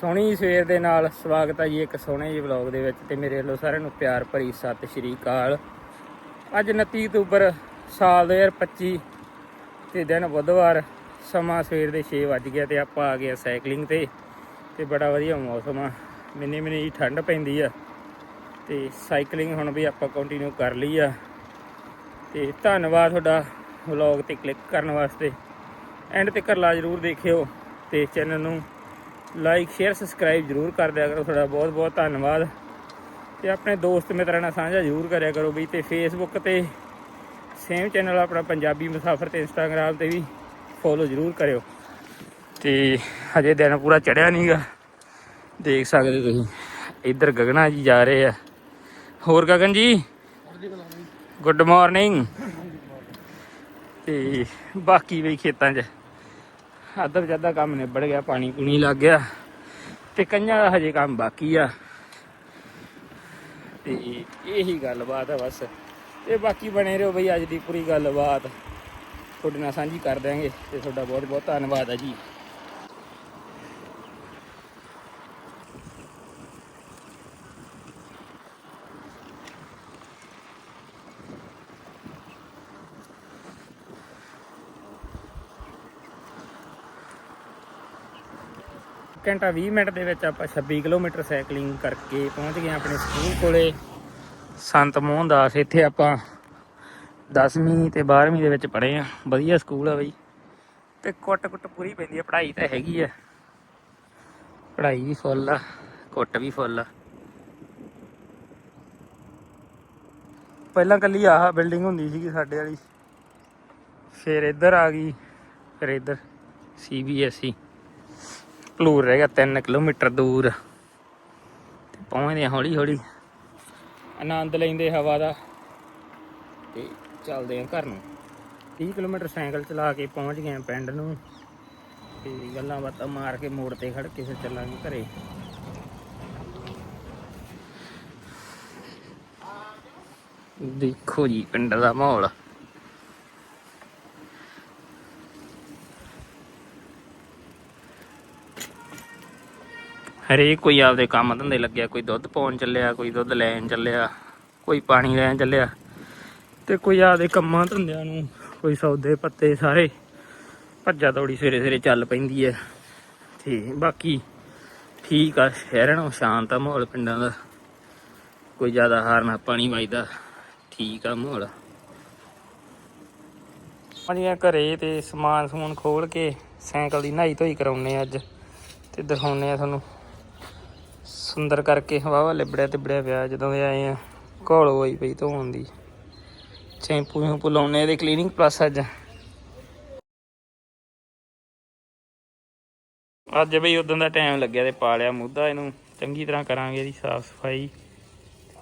ਸੋਹਣੀ ਸਵੇਰ ਦੇ ਨਾਲ ਸਵਾਗਤ ਹੈ ਜੀ ਇੱਕ ਸੋਹਣੇ ਜਿਹੇ ਵਲੌਗ ਦੇ ਵਿੱਚ ਤੇ ਮੇਰੇ ਵੱਲੋਂ ਸਾਰਿਆਂ ਨੂੰ ਪਿਆਰ ਭਰੀ ਸਤਿ ਸ਼੍ਰੀ ਅਕਾਲ। ਅੱਜ 29 ਅਕਤੂਬਰ ਸਾਲ 2025 ਤੇ ਦਿਨ ਬੁੱਧਵਾਰ, ਸਮਾਂ ਸਵੇਰ ਦੇ 6 ਵੱਜ ਗਿਆ ਤੇ ਆਪਾਂ ਆ ਗਏ ਸਾਈਕਲਿੰਗ ਤੇ ਤੇ ਬੜਾ ਵਧੀਆ ਮੌਸਮ ਆ। ਮਿੰਨੀ ਮਿੰਨੀ ਠੰਡ ਪੈਂਦੀ ਆ ਤੇ ਸਾਈਕਲਿੰਗ ਹੁਣ ਵੀ ਆਪਾਂ ਕੰਟੀਨਿਊ ਕਰ ਲਈ ਆ। ਤੇ ਧੰਨਵਾਦ ਤੁਹਾਡਾ ਵਲੌਗ ਤੇ ਕਲਿੱਕ ਕਰਨ ਵਾਸਤੇ। ਐਂਡ ਤੱਕ ਲਾ ਜਰੂਰ ਦੇਖਿਓ ਤੇ ਚੈਨਲ ਨੂੰ ਲਾਈਕ ਸ਼ੇਅਰ ਸਬਸਕ੍ਰਾਈਬ ਜਰੂਰ ਕਰ ਦਿਆ ਕਰੋ। ਤੁਹਾਡਾ ਬਹੁਤ ਬਹੁਤ ਧੰਨਵਾਦ। ਤੇ ਆਪਣੇ ਦੋਸਤ ਮਿੱਤਰਾਂ ਨਾਲ ਸਾਂਝਾ ਜਰੂਰ ਕਰਿਆ ਕਰੋ ਵੀ ਤੇ ਫੇਸਬੁੱਕ ਤੇ ਸੇਮ ਚੈਨਲ ਆਪਣਾ ਪੰਜਾਬੀ ਮੁਸਾਫਰ ਤੇ ਇੰਸਟਾਗ੍ਰam ਤੇ ਵੀ ਫੋਲੋ ਜਰੂਰ ਕਰਿਓ। ਤੇ ਹਜੇ ਦਿਨ ਪੂਰਾ ਚੜਿਆ ਨਹੀਂਗਾ ਦੇਖ ਸਕਦੇ ਤੁਸੀਂ, ਇੱਧਰ ਗਗਨਾ ਜੀ ਜਾ ਰਹੇ ਆ। ਹੋਰ ਗਗਨ ਜੀ? ਗੁੱਡ ਮਾਰਨਿੰਗ ਤੇ ਬਾਕੀ ਵੀ ਖੇਤਾਂ 'ਚ। ਅੱਧਾ ਜ਼ਿਆਦਾ ਕੰਮ ਨਿਬੜ ਗਿਆ, ਪਾਣੀ ਪੂਣੀ ਲੱਗ ਗਿਆ ਤੇ ਕਈਆਂ ਦਾ ਹਜੇ ਕੰਮ ਬਾਕੀ ਆ। ਤੇ ਇਹੀ ਗੱਲਬਾਤ ਆ ਬਸ। ਤੇ ਬਾਕੀ ਬਣੇ ਰਹੋ ਬਈ ਅੱਜ ਦੀ ਪੂਰੀ ਗੱਲਬਾਤ। ਤੁਹਾਡੇ ਨਾਲ ਸਾਂਝੀ ਕਰ ਦਿਆਂਗੇ ਤੇ ਤੁਹਾਡਾ ਬਹੁਤ ਬਹੁਤ ਧੰਨਵਾਦ ਆ ਜੀ। ਘੰਟਾ 20 ਮਿੰਟ ਦੇ ਵਿੱਚ ਆਪਾਂ 26 ਕਿਲੋਮੀਟਰ ਸਾਈਕਲਿੰਗ ਕਰਕੇ ਪਹੁੰਚ ਗਏ ਹਾਂ ਆਪਣੇ ਸਕੂਲ ਕੋਲੇ। ਸੰਤ ਮੋਹਨ ਦਾਸ ਇੱਥੇ ਆਪਾਂ 10ਵੀਂ ਤੇ 12ਵੀਂ ਦੇ ਵਿੱਚ ਪੜ੍ਹੇ ਆ ਵਧੀਆ ਸਕੂਲ ਆ ਬਈ। ਤੇ ਕੁੱਟ ਕੁੱਟ ਪੂਰੀ ਪੈਂਦੀ ਆ, ਪੜ੍ਹਾਈ ਤਾਂ ਹੈਗੀ ਆ। ਪੜ੍ਹਾਈ ਵੀ ਫੁੱਲ ਆ, ਕੁੱਟ ਵੀ ਫੁੱਲ ਆ। ਪਹਿਲਾਂ ਕੱਲੀ ਆਹ ਬਿਲਡਿੰਗ ਹੁੰਦੀ ਸੀਗੀ ਸਾਡੇ ਵਾਲੀ। ਫਿਰ ਇੱਧਰ ਆ ਗਈ, ਫਿਰ ਇੱਧਰ, ਸੀਬੀਐਸਈ। ਪਲੂਰ ਰਹਿ ਗਿਆ 3 ਕਿਲੋਮੀਟਰ ਦੂਰ। ਤੇ ਪਹੁੰਚਦੇ ਹਾਂ ਹੌਲੀ ਹੌਲੀ। ਆਨੰਦ ਲੈਂਦੇ ਹਵਾ ਦਾ। ਤੇ ਚੱਲਦੇ ਆ ਘਰ ਨੂੰ। 30 ਕਿਲੋਮੀਟਰ ਸਾਈਕਲ ਚਲਾ ਕੇ ਪਹੁੰਚ ਗਏ ਪਿੰਡ ਨੂੰ। ਤੇ ਗੱਲਾਂ ਬਾਤਾਂ ਮਾਰ ਕੇ ਮੋੜ ਤੇ ਖੜ ਕੇ ਫਿਰ ਚੱਲਾਂਗੇ ਘਰੇ। ਦੇਖੋ ਜੀ ਪਿੰਡ ਦਾ ਮਾਹੌਲ। ਹਰੇਕ ਕੋਈ ਆਪਦੇ ਕੰਮ ਧੰਦੇ ਲੱਗਿਆ, ਕੋਈ ਦੁੱਧ ਪਾਉਣ ਚੱਲਿਆ, ਕੋਈ ਦੁੱਧ ਲੈਣ ਚੱਲਿਆ, ਕੋਈ ਪਾਣੀ ਲੈਣ ਚੱਲਿਆ ਤੇ ਕੋਈ ਆਪਦੇ ਕੰਮਾਂ ਧੰਦਿਆਂ ਨੂੰ, ਕੋਈ ਸੌਦੇ ਪੱਤੇ ਸਾਰੇ ਭੱਜਾ ਦੌੜੀ ਸਵੇਰੇ ਸਵੇਰੇ ਚੱਲ ਪੈਂਦੀ ਹੈ। ਤੇ ਬਾਕੀ ਠੀਕ ਆ, ਸ਼ਹਿਰਾਂ ਨੂੰ ਸ਼ਾਂਤ ਆ ਮਾਹੌਲ ਪਿੰਡਾਂ ਦਾ। ਕੋਈ ਜ਼ਿਆਦਾ ਹਾਰ ਨਾ ਪਾਣੀ ਵੱਜਦਾ, ਠੀਕ ਆ ਮਾਹੌਲ। ਹਾਂਜੀ ਘਰੇ ਤੇ ਸਮਾਨ ਸਮੂਨ ਖੋਲ ਕੇ ਸਾਈਕਲ ਦੀ ਨਹਾਈ ਧੋਈ ਕਰਾਉਨੇ ਆ ਅੱਜ। ਤੇ ਦਿਖਾਉਨੇ ਆ ਤੁਹਾਨੂੰ। ਸੁੰਦਰ ਕਰਕੇ ਵਾਵਾ ਲਿਬੜਿਆ ਤਿਬੜਿਆ ਪਿਆ, ਜਦੋਂ ਦੇ ਆਏ ਆ, ਘੋਲ ਹੋਈ ਪਈ ਧੋਣ ਦੀ। ਸ਼ੈਂਪੂ ਸ਼ੈਂਪੂ ਲਾਉਨੇ ਇਹਦੇ ਕਲੀਨਿੰਗ ਪਲੱਸ ਅੱਜ। ਅੱਜ ਬਈ ਉਦੋਂ ਦਾ ਟਾਈਮ ਲੱਗਿਆ ਤੇ ਪਾ ਲਿਆ ਮੁੱਦਾ ਇਹਨੂੰ। ਚੰਗੀ ਤਰ੍ਹਾਂ ਕਰਾਂਗੇ ਇਹਦੀ ਸਾਫ਼ ਸਫ਼ਾਈ।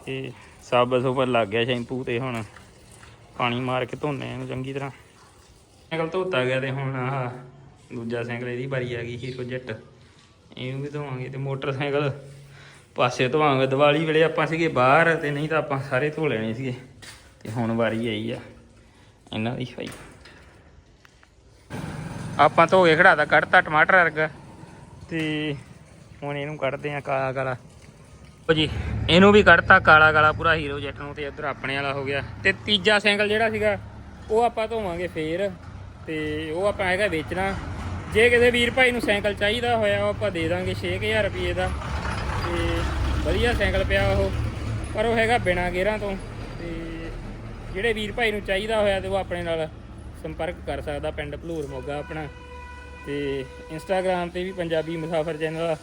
ਤੇ ਸਾਬਣ ਸੁਬਰ ਲੱਗ ਗਿਆ ਸ਼ੈਂਪੂ ਤੇ ਹੁਣ ਪਾਣੀ ਮਾਰ ਕੇ ਧੋਨੇ ਇਹਨੂੰ ਚੰਗੀ ਤਰ੍ਹਾਂ। ਸਾਈਕਲ ਧੋਤਾ ਗਿਆ ਤੇ ਹੁਣ ਆਹ ਦੂਜਾ ਸਾਈਕਲ ਇਹਦੀ ਵਾਰੀ ਆ ਗਈ ਹੀਰੋ ਜੈਟ। ਇਹਨੂੰ ਵੀ ਧੋਵਾਂਗੇ ਤੇ ਮੋਟਰਸਾਈਕਲ ਪਾਸੇ ਧੋਵਾਂਗੇ ਦੀਵਾਲੀ ਵੇਲੇ ਆਪਾਂ ਸੀਗੇ ਬਾਹਰ ਤੇ ਨਹੀਂ ਤਾਂ ਆਪਾਂ ਸਾਰੇ ਧੋ ਲੈਣੇ ਸੀਗੇ। ਤੇ ਹੁਣ ਵਾਰੀ ਆਈ ਆ ਇਹਨਾਂ ਦੀ ਸਫ਼ਾਈ। ਆਪਾਂ ਧੋ ਕੇ ਖੜਾਤਾ, ਕੱਢਤਾ ਟਮਾਟਰ ਵਰਗਾ। ਤੇ ਹੁਣ ਇਹਨੂੰ ਕੱਢਦੇ ਆ ਕਾਲਾ ਕਾਲਾ। ਉਹ ਜੀ, ਇਹਨੂੰ ਵੀ ਕੱਢਤਾ ਕਾਲਾ ਕਾਲਾ ਪੂਰਾ ਹੀਰੋ ਜੈਟ ਨੂੰ ਤੇ ਇੱਧਰ ਆਪਣੇ ਵਾਲਾ ਹੋ ਗਿਆ। ਤੇ ਤੀਜਾ ਸਾਈਕਲ ਜਿਹੜਾ ਸੀਗਾ, ਉਹ ਆਪਾਂ ਧੋਵਾਂਗੇ ਫੇਰ। ਤੇ ਉਹ ਆਪਾਂ ਹੈਗਾ ਵੇਚਣਾ। ਜੇ ਕਿਸੇ ਵੀਰ ਭਾਈ ਨੂੰ ਸਾਈਕਲ ਚਾਹੀਦਾ ਹੋਇਆ, ਉਹ ਆਪਾਂ ਦੇ ਦਾਂਗੇ 6000 ਰੁਪਏ ਦਾ। ਵਧੀਆ ਸਾਈਕਲ ਪਿਆ ਉਹ, ਪਰ ਉਹ ਹੈਗਾ ਬਿਨਾ ਗੇਅਰਾਂ ਤੋਂ। ਤੇ ਜਿਹੜੇ ਵੀਰ ਭਾਈ ਨੂੰ ਚਾਹੀਦਾ ਹੋਇਆ ਤੇ ਉਹ ਆਪਣੇ ਨਾਲ ਸੰਪਰਕ ਕਰ ਸਕਦਾ, ਪਿੰਡ ਭਲੂਰ ਮੋਗਾ ਆਪਣਾ। ਤੇ ਇੰਸਟਾਗ੍ਰam ਤੇ ਵੀ ਪੰਜਾਬੀ ਮੁਸਾਫਰ ਚੈਨਲ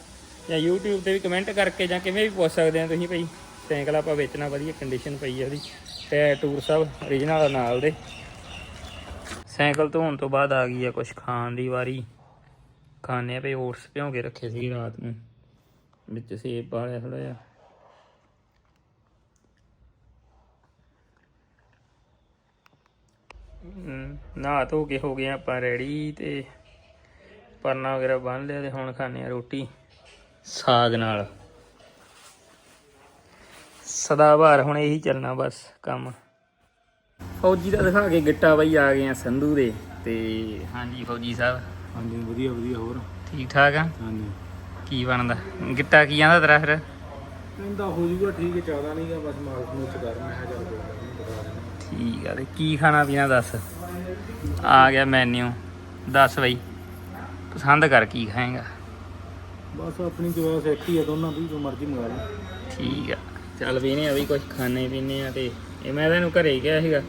ਜਾਂ YouTube ਤੇ ਵੀ ਕਮੈਂਟ ਕਰਕੇ ਜਾਂ ਕਿਵੇਂ ਵੀ ਪੁੱਛ ਸਕਦੇ ਆ ਤੁਸੀਂ ਭਾਈ, ਸਾਈਕਲ ਆਪਾਂ ਵੇਚਣਾ, ਵਧੀਆ ਕੰਡੀਸ਼ਨ ਪਈ ਆ ਉਹਦੀ। ਟਾਇਰ ਟੂਰ ਸਭ origignal ਨਾਲ ਦੇ। ਸਾਈਕਲ ਧੋਣ ਤੋਂ ਬਾਅਦ ਆ ਗਈ ਆ ਕੁਝ ਖਾਣ ਦੀ ਵਾਰੀ। ਖਾਣੇ ਆ ਭਈ ਓਟਸ ਭਿਉਂ ਕੇ ਰੱਖੇ ਸੀ ਰਾਤ ਨੂੰ। ਵਿੱਚ ਸੇਬ ਪਾ ਲਿਆ ਥੋੜਾ ਜਿਹਾ। ਨਹਾ ਧੋ ਕੇ ਹੋ ਗਏ ਆਪਾਂ ਰੈਡੀ ਤੇ ਪਰਨਾ ਵਗੈਰਾ ਬੰਨ ਲਿਆ ਤੇ ਹੁਣ ਖਾਣੇ ਆ ਰੋਟੀ ਸਾਗ ਨਾਲ। ਸਦਾ ਬਾਹਰ ਹੁਣ ਇਹੀ ਚੱਲਣਾ ਬਸ ਕੰਮ। ਫੌਜੀ ਦਾ ਦਿਖਾ ਕੇ ਗਿੱਟਾ ਬਾਈ ਆ ਗਏ ਆ ਸੰਧੂ ਦੇ ਤੇ ਹਾਂਜੀ ਫੌਜੀ ਸਾਹਿਬ। ਹਾਂਜੀ ਵਧੀਆ ਵਧੀਆ ਹੋਰ? ਠੀਕ ਠਾਕ ਆ? ਹਾਂਜੀ। ਕੀ ਬਣਦਾ? ਗਿੱਟਾ ਕੀ ਆਂਦਾ ਤੇਰਾ ਫਿਰ? ਕਹਿੰਦਾ ਹੋ ਜੂਗਾ ਠੀਕ ਜ਼ਿਆਦਾ ਨਹੀਂਗਾ ਬਸ ਮਾਲਕ ਨੂੰ ਚ ਕਰ ਮੈਂ ਕਿਹਾ ਚੱਲ ਕੋਈ ਗੱਲ ਨੀ, ਬਤਾ ਦੇਣਾ ਠੀਕ ਆ ਤੇ ਕੀ ਖਾਣਾ ਪੀਣਾ ਦੱਸ? ਆ ਗਿਆ ਮੈਨੂ ਦੱਸ ਬਈ ਪਸੰਦ ਕਰ ਕੀ ਖਾਏਗਾ? ਬਸ ਆਪਣੀ ਜਵਾਬ ਸੈੱਟੀ ਆ ਦੋਨਾਂ ਦੀ ਜੋ ਮਰਜ਼ੀ ਮੰਗਾ ਲੈ। ਠੀਕ ਆ। ਚੱਲ ਵੀ ਨੇ ਅਭੀ ਕੁਝ ਖਾਣੇ ਪੀਣੇ ਆ ਤੇ ਇਹ ਮੈਂ ਤਾਂ ਇਹਨੂੰ ਘਰੇ ਹੀ ਗਿਆ ਸੀਗਾ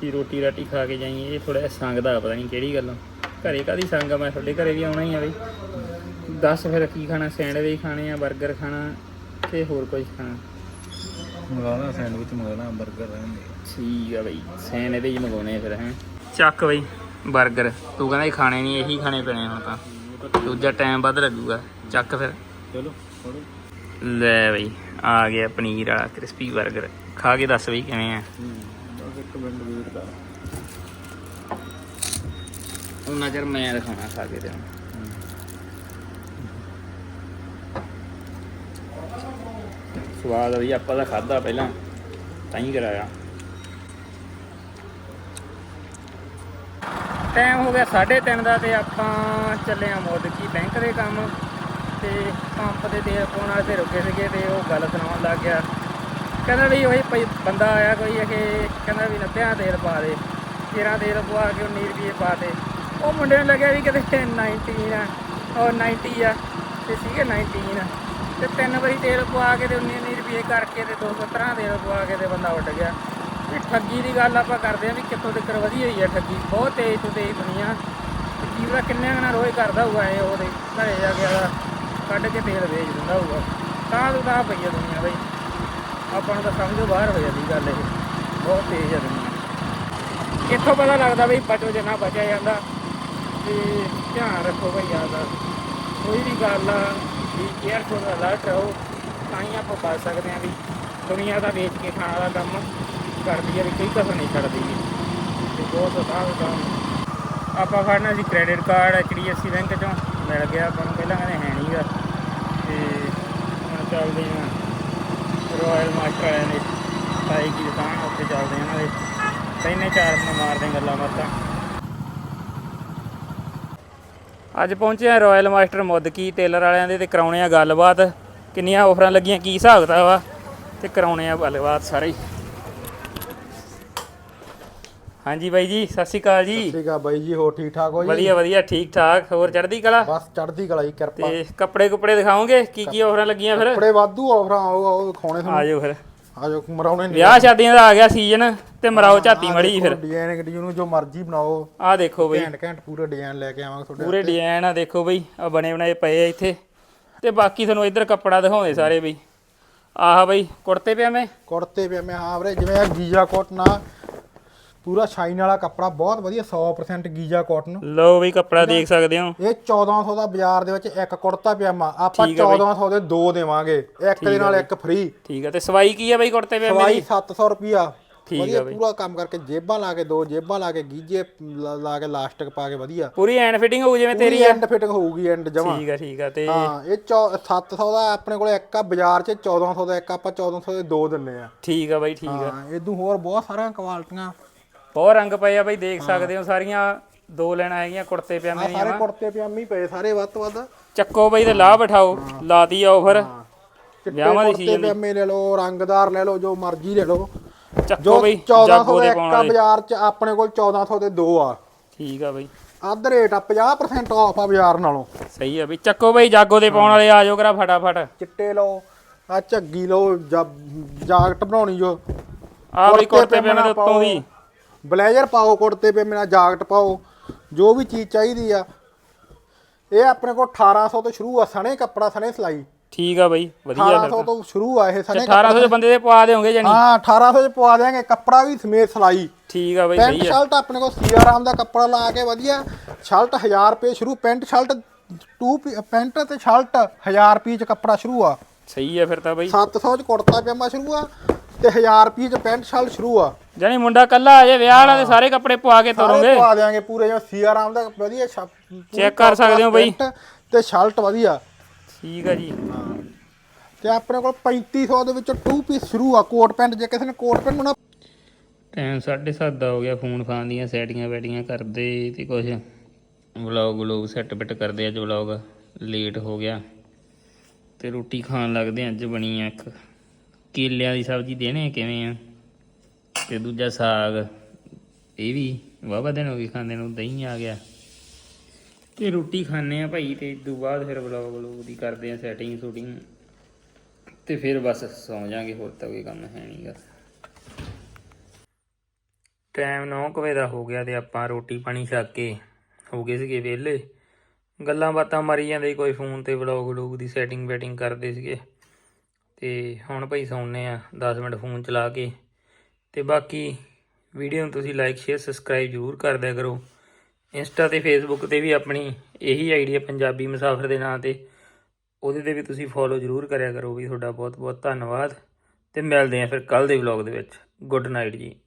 ਕਿ ਰੋਟੀ ਰਾਟੀ ਖਾ ਕੇ ਜਾਈਏ ਇਹ ਥੋੜਾ ਸੰਗਦਾ ਪਤਾ ਨਹੀਂ ਕਿਹੜੀ ਗੱਲੋਂ। ਘਰੇ ਕਾਦੀ ਸੰਗ ਆ? ਮੈਂ ਤੁਹਾਡੇ ਘਰੇ ਵੀ ਆਉਣਾ ਹੀ ਆ ਬਈ। ਦੱਸ ਫਿਰ ਕੀ ਖਾਣਾ ਸੈਂਡਵਿਚ ਖਾਣੇ ਆ 버ਗਰ ਖਾਣਾ ਤੇ ਹੋਰ ਕੁਝ ਖਾਣਾ? ਮੰਗਾਉਣਾ ਸੈਂਡਵਿਚ ਮੰਗਾਉਣਾ 버ਗਰ ਰਹਿੰਦੇ ਠੀਕ ਆ ਬਈ ਸੈਂਡਵਿਚ ਮੰਗਾਉਣੇ ਫਿਰ ਹੈ। ਚੱਕ ਬਈ 버ਗਰ ਤੂੰ ਕਹਿੰਦਾ ਇਹ ਖਾਣੇ ਨਹੀਂ ਇਹੀ ਖਾਣੇ ਪੈਣੇ ਹੁਣ ਤਾਂ। ਦੂਜਾ ਟਾਈਮ ਵੱਧ ਲੱਗੂਗਾ। ਚੱਕ ਫਿਰ। ਚਲੋ ਲੈ ਬਈ ਆ ਗਿਆ ਪਨੀਰ ਵਾਲਾ ਕ੍ਰਿਸਪੀ 버ਗਰ ਖਾ ਕੇ ਦੱਸ ਬਈ ਕਿਵੇਂ ਆ। ਇੱਕ ਮਿੰਟ ਮੈਂ ਦਿਖਾਉਣਾ ਖਾ ਕੇ ਤੈਨੂੰ ਸਵਾਦ ਆ ਬਈ ਆਪਾਂ ਤਾਂ ਖਾਦਾ ਪਹਿਲਾਂ, ਤਾਂ ਹੀ ਕਰਾਇਆ। ਟਾਈਮ ਹੋ ਗਿਆ 3:30 ਦਾ ਤੇ ਆਪਾਂ ਚੱਲੇ ਆ ਮੋਦਕੀ ਬੈਂਕ ਦੇ ਕੰਮ ਤੇ ਪੰਪ ਦੇ ਤੇਲ ਪਾਉਣ ਵਾਸਤੇ ਰੁਕੇ ਸੀਗੇ ਤੇ ਉਹ ਗੱਲ ਸੁਣਾਉਣ ਲੱਗ ਗਿਆ। ਕਹਿੰਦਾ ਵੀ ਉਹੀ ਬੰਦਾ ਆਇਆ ਕੋਈ ਇਹ ਕਹਿੰਦਾ ਵੀ 90 ਦਾ ਤੇਲ ਪਾ ਦੇ 13 ਤੇਲ ਪਵਾ ਕੇ 19 ਰੁਪਏ ਪਾ ਦੇ। ਉਹ ਮੁੰਡੇ ਨੂੰ ਲੱਗਿਆ ਵੀ ਕਿਤੇ 19 ਆ, ਉਹ 90 ਆ, ਤੇ ਸੀਗੇ 19 ਤੇ ਤਿੰਨ ਵਾਰੀ ਤੇਲ ਪਵਾ ਕੇ ਤੇ 19 19 ਰੁਪਏ ਕਰਕੇ ਤੇ 217 ਤੇਲ ਪਵਾ ਕੇ ਤੇ ਬੰਦਾ ਉੱਡ ਗਿਆ। ਵੀ ਠੱਗੀ ਦੀ ਗੱਲ ਆਪਾਂ ਕਰਦੇ ਆ ਵੀ ਕਿੱਥੋਂ ਤੱਕ ਵਧੀ ਹੋਈ ਹੈ ਠੱਗੀ। ਬਹੁਤ ਤੇਜ਼ ਤੋਂ ਤੇਜ਼ ਦੁਨੀਆ ਤੇ ਕੀ ਪਤਾ ਕਿੰਨੇ ਨਾਲ ਰੋਜ਼ ਕਰਦਾ ਹੋਊਗਾ ਇਹ ਉਹਦੇ ਘਰੇ ਜਾ ਕੇ ਆਦਾ ਕੱਢ ਕੇ ਤੇਲ ਵੇਚ ਦਿੰਦਾ ਹੋਊਗਾ। ਤਾਂ ਤੋਂ ਤਾਂ ਪਈ ਆ ਦੁਨੀਆ ਬਈ। ਆਪਾਂ ਨੂੰ ਤਾਂ ਸਮਝੋ ਬਾਹਰ ਹੋ ਜਾਂਦੀ ਗੱਲ ਇਹ। ਬਹੁਤ ਤੇਜ਼ ਆ ਦੁਨੀਆ। ਇੱਥੋਂ ਪਤਾ ਲੱਗਦਾ ਬਈ ਬਚੋ ਜਿੰਨਾ ਬਚਿਆ ਜਾਂਦਾ। ਤੇ ਧਿਆਨ ਰੱਖੋ ਬਈ ਆਦਾ ਕੋਈ ਵੀ ਗੱਲ ਆ ਵੀ ਕੇਅਰਫੁਲ ਅਲਰਟ ਰਹੋ, ਤਾਂ ਹੀ ਆਪਾਂ ਬਚ ਸਕਦੇ ਹਾਂ ਵੀ ਦੁਨੀਆ ਦਾ ਵੇਚ ਕੇ ਖਾਣ ਦਾ ਕੰਮ ਕਰਦੀ ਹੈ ਵੀ ਕੋਈ ਕਸਰ ਨਹੀਂ ਛੱਡਦੀ ਗੀ। ਤੇ ਬਹੁਤ ਸਾਹ ਕੰਮ। ਆਪਾਂ ਫੜਨਾ ਸੀ ਕ੍ਰੈਡਿਟ ਕਾਰਡ ਐਚਡੀਐਫਸੀ ਬੈਂਕ ਚੋਂ, ਮਿਲ ਗਿਆ ਆਪਾਂ ਨੂੰ, ਪਹਿਲਾਂ ਕਹਿੰਦੇ ਹੈ ਨਹੀਂਗਾ ਤੇ ਹੁਣ ਚੱਲਦੇ ਹਾਂ ਰਾਇਲ ਮਾਸਟਰ ਵਾਲਿਆਂ ਦੇ ਸਾਈ ਦੀ ਦੁਕਾਨ ਉੱਤੇ ਚੱਲਦੇ ਹਾਂ ਇਹਨਾਂ ਦੇ ਤਿੰਨੇ ਚਾਰ ਮਿੰਟ ਮਾਰਦੇ ਗੱਲਾਂ ਬਾਤਾਂ। ਅੱਜ ਪਹੁੰਚੇ ਆ ਰਾਇਲ ਮਾਸਟਰ ਮੁੱਦਕੀ ਟੇਲਰ ਵਾਲਿਆਂ ਦੇ ਤੇ ਕਰਾਉਣੇ ਆ ਗੱਲਬਾਤ। ਕਿੰਨੀਆਂ ਆਫਰਾਂ ਲੱਗੀਆਂ ਕੀ ਹਿਸਾਬ ਕਿਤਾਬ ਵਾ ਤੇ ਕਰਾਉਣੇ ਆ ਗੱਲਬਾਤ ਸਾਰੇ। ਹਾਂਜੀ ਬਾਈ ਜੀ ਸਤਿ ਸ਼੍ਰੀ ਅਕਾਲ ਜੀ। ਠੀਕ ਆ ਬਾਈ ਜੀ ਹੋ ਠੀਕ ਠਾਕ ਹੋ ਜੀ? ਵਧੀਆ ਵਧੀਆ ਠੀਕ ਠਾਕ। ਹੋਰ ਚੜ੍ਹਦੀ ਕਲਾ? ਬਸ ਚੜ੍ਹਦੀ ਕਲਾ ਜੀ ਕਿਰਪਾ। ਤੇ ਕੱਪੜੇ ਕੁਪੜੇ ਦਿਖਾਓਗੇ? ਕੀ ਕੀ ਆਫਰਾਂ ਲੱਗੀਆਂ ਫਿਰ? ਬੜੇ ਵਾਧੂ ਆਫਰਾਂ ਆਓ ਆਓ ਦਿਖਾਉਣੇ ਤੁਹਾਨੂੰ। ਆਜੋ ਫਿਰ। ਆਜੋ ਮਰਾਉਣੇ ਨਹੀਂ ਵਿਆਹ ਸ਼ਾਦੀਆਂ ਦਾ ਆ ਗਿਆ ਸੀਜ਼ਨ ਤੇ ਮਰਾਓ ਝਾਤੀ ਮੜੀ ਫਿਰ। ਡਿਜ਼ਾਈਨ ਡਿਜ਼ਾਈਨ ਜੋ ਮਰਜ਼ੀ ਬਣਾਓ। ਆਹ ਦੇਖੋ ਬਈ। ਘੈਂਟ ਘੈਂਟ ਪੂਰੇ ਡਿਜ਼ਾਈਨ ਲੈ ਕੇ ਆਵਾਂਗੇ ਤੁਹਾਡੇ ਪੂਰੇ ਡਿਜ਼ਾਈਨ ਆ ਦੇਖੋ ਬਈ ਆ ਬਣੇ ਬਣਾਏ ਪਏ ਆ ਇੱਥੇ। ਤੇ ਬਾਕੀ ਤੁਹਾਨੂੰ ਇੱਧਰ ਕੱਪੜਾ ਦਿਖਾਉਂਦੇ ਸਾਰੇ ਬਈ। ਆਹ ਬਈ ਕੁੜਤੇ ਪਜਾਮੇ ਕੁੜਤੇ ਪਜਾਮੇ ਹਾਂ ਵੀਰੇ ਜਿਵੇਂ ਆ ਗੀਜਾ ਕਾਟਨ ਆ ਪੂਰਾ ਸ਼ਾਈਨ ਵਾਲਾ ਕੱਪੜਾ ਬਹੁਤ ਵਧੀਆ 100% ਗੀਜਾ ਕਾਟਨ ਲਓ ਬਈ ਕੱਪੜਾ ਦੇਖ ਸਕਦੇ ਹੋ। ਇਹ 1400 ਦਾ ਬਾਜ਼ਾਰ ਦੇ ਵਿੱਚ ਇੱਕ ਕੁੜਤਾ ਪਜਾਮਾ ਆਪਾਂ ਠੀਕ ਆ ਬਈ। 1400 ਦੇ ਦੋ ਦੇਵਾਂਗੇ ਇੱਕ ਦੇ ਨਾਲ ਇੱਕ ਫ੍ਰੀ ਠੀਕ ਆ ਤੇ ਸਵਾਈ ਕੀ ਆ ਬਈ ਕੁੜਤੇ ਪਜਾਮੇ ਸਵਾਈ ਦੀ 700 ਰੁਪਿਆ ਠੀਕ ਬਈ। ਪੂਰਾ ਕੰਮ ਕਰਕੇ ਜੇਬਾਂ ਲਾ ਕੇ ਦੋ ਜੇਬਾਂ ਲਾ ਕੇ ਗੀਜੇ ਲਾ ਕੇ ਲਾਸਟਿਕ ਪਾ ਕੇ ਵਧੀਆ। ਪੂਰੀ ਐਨ ਫਿਟਿੰਗ ਹੋਊ ਜਿਵੇਂ ਤੇਰੀ ਐਂਡ ਫਿਟਿੰਗ ਹੋਊਗੀ ਐਂਡ ਜਮਾ। ਠੀਕ ਆ ਠੀਕ ਆ ਤੇ ਹਾਂ ਇਹ ਚੌ- 700 ਦਾ ਆਪਣੇ ਕੋਲ ਇੱਕ ਆ ਬਾਜ਼ਾਰ 'ਚ 1400 ਦਾ ਇੱਕ ਆਪਾਂ 1400 ਦੇ ਦੋ ਦਿੰਨੇ ਆ। ਠੀਕ ਆ ਬਈ ਠੀਕ ਹਾਂ। ਇਦੋਂ ਹੋਰ ਬਹੁਤ ਸਾਰੀਆਂ ਕੁਆਲਟੀਆਂ ਬਹੁਤ ਰੰਗ ਪਏ ਆ ਬਈ ਦੇਖ ਸਕਦੇ ਹੋ ਸਾਰੀਆਂ। ਦੋ ਲੈਣਾ ਹੈਗੀਆਂ ਕੁੜਤੇ ਪਜਾਮੇ ਆ ਦੀਆਂ ਸਾਰੇ ਕੁੜਤੇ ਪਜਾਮੀ ਪਏ ਸਾਰੇ ਵੱਧ ਤੋਂ ਵੱਧ। ਚੱਕੋ ਬਈ ਤੇ ਲਾਹ ਬਿਠਾਓ ਲਾਤੀ ਆਫਰ ਚਿੱਟੇ ਵਿਆਹਾਂ ਦੀ ਕੁੜਤੇ ਪਜਾਮੇ ਲੈ ਲਓ ਰੰਗਦਾਰ ਲੈ ਲਓ ਜੋ ਮਰਜ਼ੀ ਲੈ ਲਓ। ਚੱਕੋ ਬਈ 1400 ਜਾਗੋ ਦਾ ਇੱਕ ਆ ਬਾਜ਼ਾਰ 'ਚ ਆਪਣੇ ਕੋਲ 1400 ਦੇ ਦੋ ਆ। ਠੀਕ ਆ ਬਈ। ਅੱਧ ਰੇਟ ਆ 50% ਆਫ ਆ ਬਾਜ਼ਾਰ ਨਾਲੋਂ। ਸਹੀ ਆ ਬਈ ਚੱਕੋ ਬਈ ਜਾਗੋ ਦੇ ਪਾਉਣ ਵਾਲੇ ਆ ਜਾਓ ਕਰਾ ਫਟਾਫਟ। ਚਿੱਟੇ ਲਓ ਆ ਝੱਗੀ ਲਓ ਜਾਕਟ ਬਣਾਉਣੀ ਜੋ। ਆ ਬਈ ਕੁੜਤੇ ਪਜਾਮਾ ਦੇ ਉੱਤੋਂ ਦੀ। ਬਲੇਜ਼ਰ ਪਾਓ ਕੁੜਤੇ ਪੇ ਮੇਰਾ ਜਾਕਟ ਪਾਓ ਜੋ ਵੀ ਚੀਜ਼ ਚਾਹੀਦੀ ਆ। ਇਹ ਆਪਣੇ ਕੋਲ 1800 ਤੋਂ ਸ਼ੁਰੂ ਆ ਸਣੇ ਕੱਪੜਾ ਸਣੇ ਸਲਾਈ। ਠੀਕ ਆ ਬਈ ਵਧੀਆ ਫਿਰ 1800 ਤੋਂ। ਸ਼ੁਰੂ ਆ ਇਹ ਸਣੇ 1800 ਦੇ ਬੰਦੇ ਦੇ ਪਵਾ ਦੇਵੋਗੇ ਜਾਨੀ ਹਾਂ 1800 ਚ ਪਵਾ ਦਿਆਂਗੇ ਕੱਪੜਾ ਵੀ ਸਮੇਤ ਸਲਾਈ। ਠੀਕ ਆ ਬਈ ਪੈਂਟ ਸਹੀ ਆ। ਸ਼ਰਟ ਆਪਣੇ ਕੋਲ ਸੀਆਰਾਮ ਦਾ ਕੱਪੜਾ ਲਾ ਕੇ ਵਧੀਆ। ਸ਼ਰਟ 1000 ਰੁਪਏ ਸ਼ੁਰੂ ਪੈਂਟ ਸ਼ਰਟ 2 ਪੈਂਟ ਤੇ ਸ਼ਰਟ 1000 ਰੁਪਏ ਚ ਕੱਪੜਾ ਸ਼ੁਰੂ ਆ। ਸਹੀ ਆ ਫਿਰ ਤਾਂ ਬਈ। 700 ਚ ਕੁੜਤਾ ਪਜਾਮਾ ਸ਼ੁਰੂ ਆ ਤੇ 1000 ਰੁਪਏ ਚ ਪੈਂਟ ਸ਼ਰਟ ਸ਼ੁਰੂ ਆ। ਜਾਨੀ ਮੁੰਡਾ ਕੱਲਾ ਆ ਜੇ ਵਿਆਹ ਵਾਲਾ ਤੇ ਸਾਰੇ ਕੱਪੜੇ ਪਵਾ ਕੇ ਸਾਰੇ ਤੋਰੋਗੇ। ਪਵਾ ਦਿਆਂਗੇ ਪੂਰੇ ਜਿਵੇਂ ਸੀਆਰਾਮ ਦਾ ਵਧੀਆ ਛਾਪ- Check ਕਰ ਸਕਦੇ ਹੋ ਬਈ। ਪੈਂਟ ਤੇ ਸ਼ਰਟ ਵਧੀਆ। ਠੀਕ ਆ ਜੀ। ਤੇ ਆਪਣੇ ਕੋਲ 3500 ਦੇ ਵਿੱਚੋਂ 2 ਪੀਸ ਸ਼ੁਰੂ ਆ ਕੋਟ ਪੈਂਟ ਜੇ ਕਿਸੇ ਨੇ ਕੋਟ ਪੈਂਟ ਬਣਾ ਟਾਈਮ 7:30 ਦਾ ਹੋ ਗਿਆ ਫੋਨ ਫਾਨ ਦੀਆਂ ਸੈਟੀਆਂ ਬੈਟੀਆਂ ਕਰਦੇ ਤੇ ਕੁਝ ਵਲੌਗ ਵਲੌਗ ਸੈੱਟ ਬਿਟ ਕਰਦੇ ਅੱਜ ਵਲੌਗ। ਲੇਟ ਹੋ ਗਿਆ। ਤੇ ਰੋਟੀ ਖਾਣ ਲੱਗਦੇ। ਅੱਜ ਬਣੀ ਆ ਇੱਕ। ਕੇਲਿਆਂ ਦੀ ਸਬਜ਼ੀ ਦੇਣੇ ਕਿਵੇਂ ਆ? ਤੇ ਦੂਜਾ ਸਾਗ, ਇਹ ਵੀ ਵਾਵਾ ਦਿਨ ਹੋ ਗਏ ਖਾਂਦੇ ਨੂੰ, ਦਹੀਂ ਆ ਗਿਆ। ਤੇ ਰੋਟੀ ਖਾਣੇ ਆ ਭਾਈ, ਤੇ ਇਸ ਤੋਂ ਬਾਅਦ ਫਿਰ ਵਲੌਗ ਵਲੌਗ ਦੀ ਕਰਦੇ ਆ ਸੈਟਿੰਗ ਸ਼ੂਟਿੰਗ। ਤੇ ਫਿਰ ਬਸ ਸੌਂ ਜਾਾਂਗੇ ਹੋਰ ਤਾਂ ਕੋਈ ਕੰਮ ਹੈ ਨਹੀਂਗਾ ਟਾਈਮ 9 ਵਜੇ ਦਾ ਹੋ ਗਿਆ ਤੇ ਆਪਾਂ ਰੋਟੀ ਪਾਣੀ ਛੱਕ ਕੇ ਹੋ ਗਏ ਸੀਗੇ ਵਿਹਲੇ। ਗੱਲਾਂ ਬਾਤਾਂ ਮਾਰੀ ਜਾਂਦੇ ਕੋਈ ਫੋਨ ਤੇ ਵਲੌਗ ਵਲੂਗ ਦੀ ਸੈਟਿੰਗ ਬੈਟਿੰਗ ਕਰਦੇ ਸੀਗੇ। ਤੇ ਹੁਣ ਭਾਈ ਸੌਂਨੇ ਆ 10 ਮਿੰਟ ਫੋਨ ਚਲਾ ਕੇ। ਤੇ ਬਾਕੀ ਵੀਡੀਓ ਨੂੰ ਤੁਸੀਂ ਲਾਈਕ ਸ਼ੇਅਰ ਸਬਸਕ੍ਰਾਈਬ ਜ਼ਰੂਰ ਕਰ ਦਿਆ ਕਰੋ। ਇੰਸਟਾ ਤੇ ਫੇਸਬੁੱਕ ਤੇ ਵੀ ਆਪਣੀ ਇਹੀ ਆਈਡੀ ਹੈ ਪੰਜਾਬੀ ਮੁਸਾਫਰ ਦੇ ਨਾਂ ਤੇ। ਉਹਦੇ ਤੇ ਵੀ ਤੁਸੀਂ ਫੋਲੋ ਜ਼ਰੂਰ ਕਰਿਆ ਕਰੋ ਵੀ ਤੁਹਾਡਾ ਬਹੁਤ ਬਹੁਤ ਧੰਨਵਾਦ। ਤੇ ਮਿਲਦੇ ਆਂ ਫਿਰ ਕੱਲ ਦੇ ਵਲੌਗ ਦੇ ਵਿੱਚ। ਗੁੱਡ ਨਾਈਟ ਜੀ।